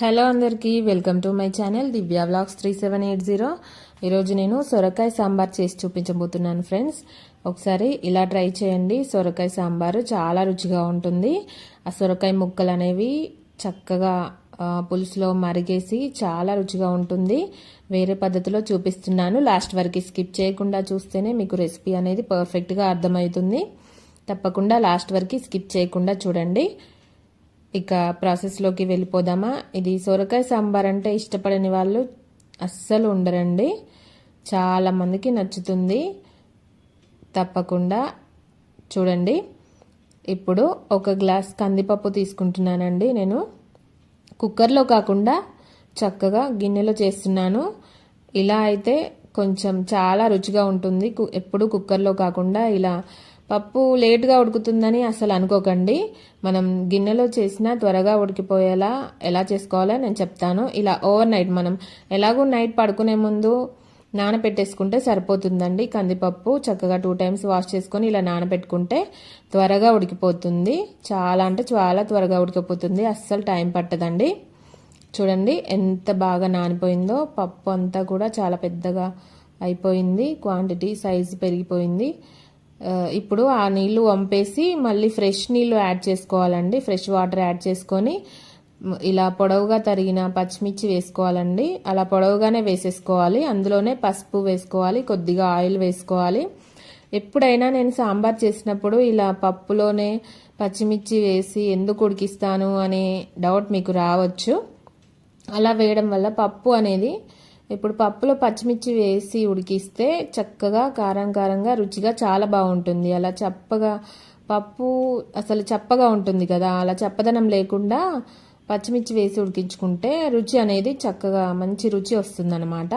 Hello అందరికీ welcome to my channel Divya blogs three seven eight zero. ఈరోజు నేను సొరకాయ సాంబార్ చేసి చూపించబోతున్నాను ఫ్రెండ్స్. ఒకసారి ఇలా ట్రై చేయండి. సొరకాయ సాంబారు చాలా రుచిగా ఉంటుంది. ఆ సొరకాయ ముక్కలు అనేవి చక్కగా పులుసులో మరిగేసి చాలా రుచిగా ఉంటుంది. వేరే పద్ధతిలో చూపిస్తున్నాను. లాస్ట్ వరకు స్కిప్ చేయకుండా చూస్తేనే మీకు రెసిపీ అనేది పర్ఫెక్ట్గా అర్థమవుతుంది. తప్పకుండా లాస్ట్ వరకు స్కిప్ చేయకుండా చూడండి. ఇక ప్రాసెస్లోకి వెళ్ళిపోదామా? ఇది సొరకాయ సాంబార్ అంటే ఇష్టపడని వాళ్ళు అస్సలు ఉండరండి. చాలా మందికి నచ్చుతుంది. తప్పకుండా చూడండి. ఇప్పుడు ఒక గ్లాస్ కందిపప్పు తీసుకుంటున్నానండి నేను. కుక్కర్లో కాకుండా చక్కగా గిన్నెలో చేస్తున్నాను. ఇలా అయితే కొంచెం చాలా రుచిగా ఉంటుంది. కు- ఎప్పుడు కుక్కర్లో కాకుండా ఇలా పప్పు లేటుగా ఉడుకుతుందని అసలు అనుకోకండి. మనం గిన్నెలో చేసినా త్వరగా ఉడికిపోయేలా ఎలా చేసుకోవాలో నేను చెప్తాను. ఇలా ఓవర్ నైట్ మనం ఎలాగో నైట్ పడుకునే ముందు నానబెట్టేసుకుంటే సరిపోతుందండి. కందిపప్పు చక్కగా టూ టైమ్స్ వాష్ చేసుకొని ఇలా నానబెట్టుకుంటే త్వరగా ఉడికిపోతుంది. చాలా అంటే చాలా త్వరగా ఉడికిపోతుంది. అస్సలు టైం పట్టదండి. చూడండి ఎంత బాగా నానిపోయిందో. పప్పు అంతా కూడా చాలా పెద్దగా అయిపోయింది. క్వాంటిటీ సైజు పెరిగిపోయింది. ఇప్పుడు ఆ నీళ్ళు వంపేసి మళ్ళీ ఫ్రెష్ నీళ్ళు యాడ్ చేసుకోవాలండి. ఫ్రెష్ వాటర్ యాడ్ చేసుకొని ఇలా పొడవుగా తరిగిన పచ్చిమిర్చి వేసుకోవాలండి. అలా పొడవుగానే వేసేసుకోవాలి. అందులోనే పసుపు వేసుకోవాలి. కొద్దిగా ఆయిల్ వేసుకోవాలి. ఎప్పుడైనా నేను సాంబార్ చేసినప్పుడు ఇలా పప్పులోనే పచ్చిమిర్చి వేసి ఎందుకు ఉడికిస్తాను అనే డౌట్ మీకు రావచ్చు. అలా వేయడం వల్ల పప్పు అనేది ఇప్పుడు పప్పులో పచ్చిమిర్చి వేసి ఉడికిస్తే చక్కగా కారం కారంగా రుచిగా చాలా బాగుంటుంది. అలా చప్పగా పప్పు అసలు చప్పగా ఉంటుంది కదా. అలా చప్పదనం లేకుండా పచ్చిమిర్చి వేసి ఉడికించుకుంటే రుచి అనేది చక్కగా మంచి రుచి వస్తుందన్నమాట.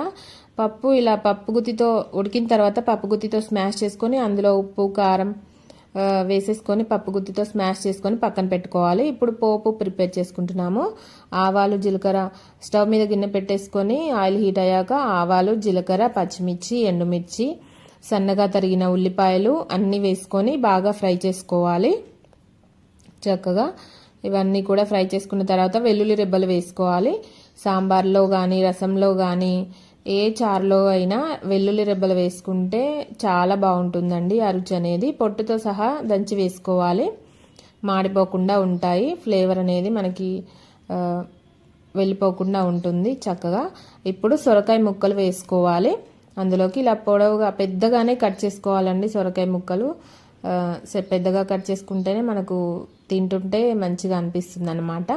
పప్పు ఇలా పప్పు గుత్తితో ఉడికిన తర్వాత పప్పు గుత్తితో స్మాష్ చేసుకొని అందులో ఉప్పు కారం వేసేసుకొని పప్పు గుత్తితో స్మాష్ చేసుకొని పక్కన పెట్టుకోవాలి. ఇప్పుడు పోపు ప్రిపేర్ చేసుకుంటున్నాము. ఆవాలు జీలకర్ర స్టవ్ మీద గిన్నె పెట్టేసుకొని ఆయిల్ హీట్ అయ్యాక ఆవాలు జీలకర్ర పచ్చిమిర్చి ఎండుమిర్చి సన్నగా తరిగిన ఉల్లిపాయలు అన్నీ వేసుకొని బాగా ఫ్రై చేసుకోవాలి. చక్కగా ఇవన్నీ కూడా ఫ్రై చేసుకున్న తర్వాత వెల్లుల్లి రెబ్బలు వేసుకోవాలి. సాంబార్లో కానీ రసంలో కానీ ఏ చారులో అయినా వెల్లుల్లి రెబ్బలు వేసుకుంటే చాలా బాగుంటుందండి ఆ రుచి అనేది. పొట్టుతో సహా దంచి వేసుకోవాలి. మాడిపోకుండా ఉంటాయి. ఫ్లేవర్ అనేది మనకి వెళ్ళిపోకుండా ఉంటుంది చక్కగా. ఇప్పుడు సొరకాయ ముక్కలు వేసుకోవాలి. అందులోకి ఇలా పొడవుగా పెద్దగానే కట్ చేసుకోవాలండి సొరకాయ ముక్కలు. పెద్దగా కట్ చేసుకుంటేనే మనకు తింటుంటే మంచిగా అనిపిస్తుంది అనమాట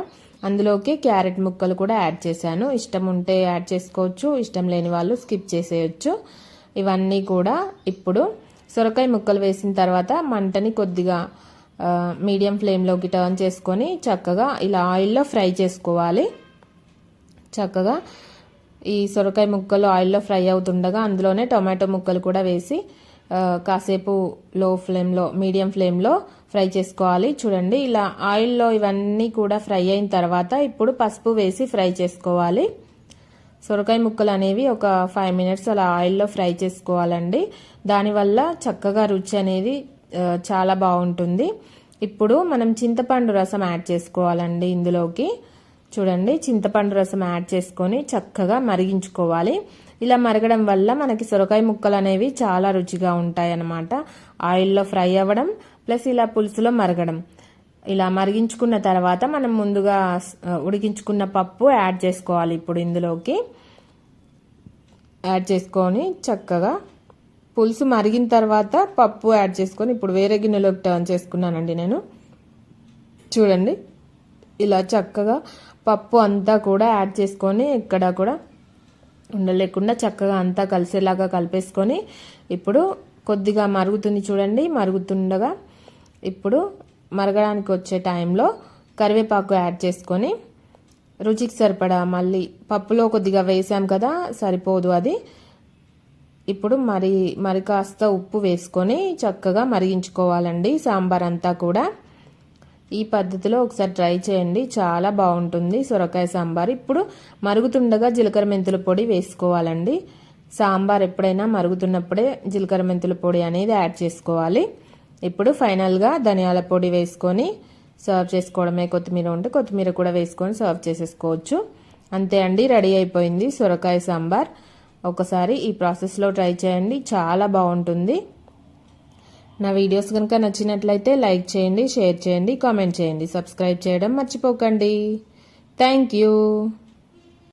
అందులోకి క్యారెట్ ముక్కలు కూడా యాడ్ చేశాను. ఇష్టం ఉంటే యాడ్ చేసుకోవచ్చు ఇష్టం లేని వాళ్ళు స్కిప్ చేసేయచ్చు. ఇవన్నీ కూడా ఇప్పుడు సొరకాయ ముక్కలు వేసిన తర్వాత మంటని కొద్దిగా మీడియం ఫ్లేమ్లోకి టర్న్ చేసుకొని చక్కగా ఇలా ఆయిల్లో ఫ్రై చేసుకోవాలి. చక్కగా ఈ సొరకాయ ముక్కలు ఆయిల్లో ఫ్రై అవుతుండగా అందులోనే టొమాటో ముక్కలు కూడా వేసి కాసేపు లో ఫ్లేమ్లో మీడియం ఫ్లేమ్లో ఫ్రై చేసుకోవాలి. చూడండి ఇలా ఆయిల్లో ఇవన్నీ కూడా ఫ్రై అయిన తర్వాత ఇప్పుడు పసుపు వేసి ఫ్రై చేసుకోవాలి. సొరకాయ ముక్కలు అనేవి ఒక ఫైవ్ మినిట్స్ అలా ఆయిల్లో ఫ్రై చేసుకోవాలండి. దానివల్ల చక్కగా రుచి అనేది చాలా బాగుంటుంది. ఇప్పుడు మనం చింతపండు రసం యాడ్ చేసుకోవాలండి ఇందులోకి. చూడండి చింతపండు రసం యాడ్ చేసుకొని చక్కగా మరిగించుకోవాలి. ఇలా మరగడం వల్ల మనకి సొరకాయ ముక్కలు అనేవి చాలా రుచిగా ఉంటాయి అన్నమాట ఆయిల్లో ఫ్రై అవ్వడం ప్లస్ ఇలా పులుసులో మరగడం. ఇలా మరిగించుకున్న తర్వాత మనం ముందుగా ఉడికించుకున్న పప్పు యాడ్ చేసుకోవాలి ఇప్పుడు ఇందులోకి. యాడ్ చేసుకొని చక్కగా పులుసు మరిగిన తర్వాత పప్పు యాడ్ చేసుకొని ఇప్పుడు వేరే గిన్నెలోకి టర్న్ చేసుకున్నానండి నేను. చూడండి. ఇలా చక్కగా పప్పు అంతా కూడా యాడ్ చేసుకొని ఇక్కడ కూడా ఉండలేకుండా చక్కగా అంతా కలిసేలాగా కలిపేసుకొని ఇప్పుడు కొద్దిగా మరుగుతుంది చూడండి మరుగుతుండగా ఇప్పుడు మరగడానికి వచ్చే టైంలో కరివేపాకు యాడ్ చేసుకొని రుచికి సరిపడా మళ్ళీ పప్పులో కొద్దిగా వేసాం కదా సరిపోదు అది. ఇప్పుడు మరి మరి కాస్త ఉప్పు వేసుకొని చక్కగా మరిగించుకోవాలండి సాంబార్ అంతా కూడా. ఈ పద్ధతిలో ఒకసారి ట్రై చేయండి. చాలా బాగుంటుంది. సొరకాయ సాంబార్. ఇప్పుడు మరుగుతుండగా జీలకర్ర మెంతుల పొడి వేసుకోవాలండి. సాంబార్ ఎప్పుడైనా మరుగుతున్నప్పుడే జీలకర్ర మెంతుల పొడి అనేది యాడ్ చేసుకోవాలి. ఇప్పుడు ఫైనల్గా ధనియాల పొడి వేసుకొని సర్వ్ చేసుకోవడమే. కొత్తిమీర ఉంటే కొత్తిమీర కూడా వేసుకొని సర్వ్ చేసేసుకోవచ్చు. అంతే అండి రెడీ అయిపోయింది సొరకాయ సాంబార్. ఒకసారి ఈ ప్రాసెస్లో ట్రై చేయండి. చాలా బాగుంటుంది. నా వీడియోస్ కనుక నచ్చినట్లయితే లైక్ చేయండి షేర్ చేయండి కామెంట్ చేయండి సబ్స్క్రైబ్ చేయడం మర్చిపోకండి. Thank you.